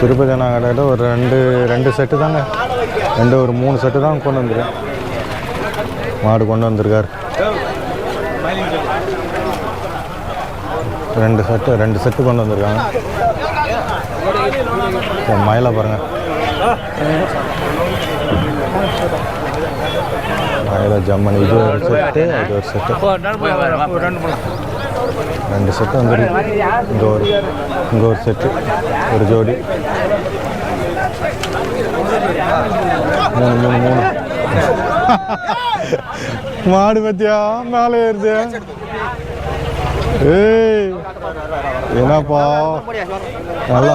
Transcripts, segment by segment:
திருப்பதி அண்ணா கடையில் ஒரு ரெண்டு ரெண்டு செட்டு தாங்க ரெண்டு ஒரு மூணு செட்டு தான் கொண்டு வந்துருக்கேன். மாடு கொண்டு வந்திருக்காரு. ரெண்டு செட்டு ரெண்டு செட்டு கொண்டு வந்திருக்காங்க. மயில மயிலை பாருங்க. மயிலை ஜம்மன் இது ஒரு செட்டு இது ஒரு செட்டு ரெண்டு செட்டு வந்துருக்கு. இங்கே ஒரு இங்கே ஒரு செட்டு ஒரு ஜோடி. மூணு மூணு மூணு. மாடு பத்தியா? மேலே ஏறுது. ஏய் என்னப்பா? நல்லா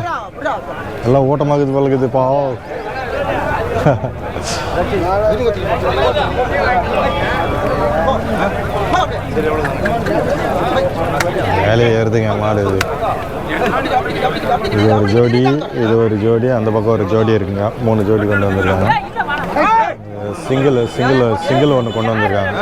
நல்லா ஓட்டமாகுது பழகுதுப்பா வேலையை ஏறுதுங்க மாடு. இது இது ஒரு ஜோடி இது ஒரு ஜோடி அந்த பக்கம் ஒரு ஜோடி இருக்குங்க. மூணு ஜோடி கொண்டு வந்திருக்காங்க. சிங்கிள் சிங்கிள் சிங்கிள் ஒன்று கொண்டு வந்திருக்காங்க.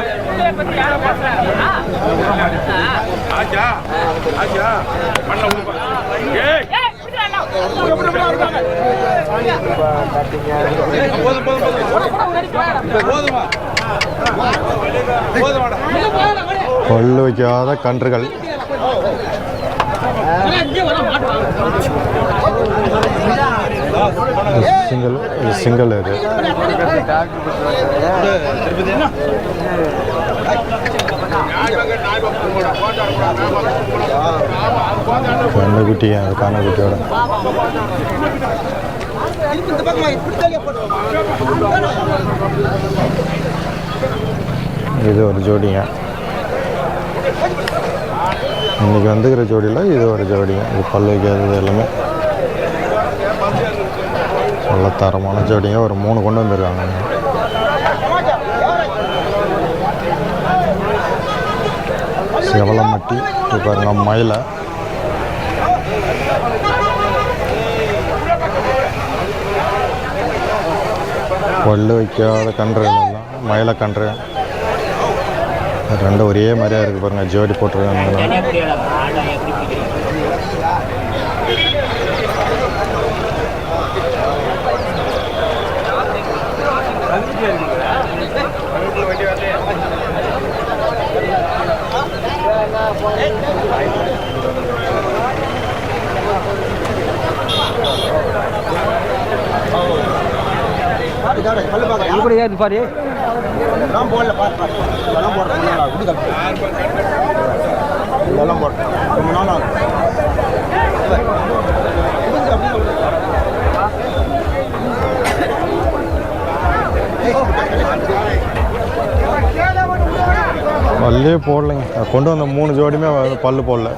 கொள்ளு வைக்காத கன்றுகள். சிங்கிள் இது சிங்கிள் இது. கண்ணு குட்டி அது காண குட்டியோட இது ஒரு ஜோடிங்க. இன்னைக்கு வந்துக்கிற ஜோடியில் இது ஒரு ஜோடிங்க. இது பல்லு வைக்கிறது எல்லாமே. நல்ல தரமான ஜோடிங்க. ஒரு மூணு கொண்டு வந்திருக்காங்க. செவலமட்டி இப்போ பாருங்க மயிலை. கொள்ளு வைக்காத கன்றுகள் எல்லாம் மயிலை கன்று ரெண்டும் ஒரே மாதிரியா இருக்கு பாருங்க ஜோடி போட்டிருக்காங்க இப்படி ஏது பாரு. இதெல்லாம் ரொம்ப நாள் ஆகும். பல்லே போடலைங்க. கொண்டு வந்த மூணு ஜோடியுமே பல்லு போடல.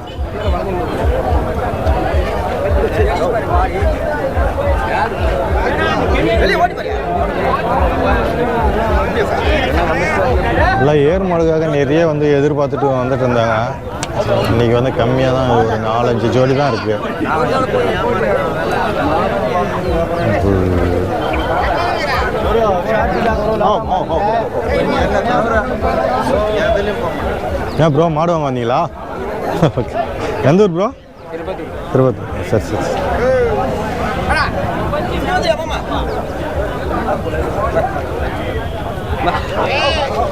எல்லாம் ஏர் மாடுக்காக நிறைய வந்து எதிர்பார்த்துட்டு வந்துட்டு இருந்தாங்க. இன்னைக்கு வந்து கம்மியாக தான் ஒரு நாலஞ்சு ஜோடி தான் இருக்கு. ஏன் ப்ரோ மாடு வாங்க வந்தீங்களா? எந்த ஊர் ப்ரோ திருப்பத்தூர். சரி சரி Nanti.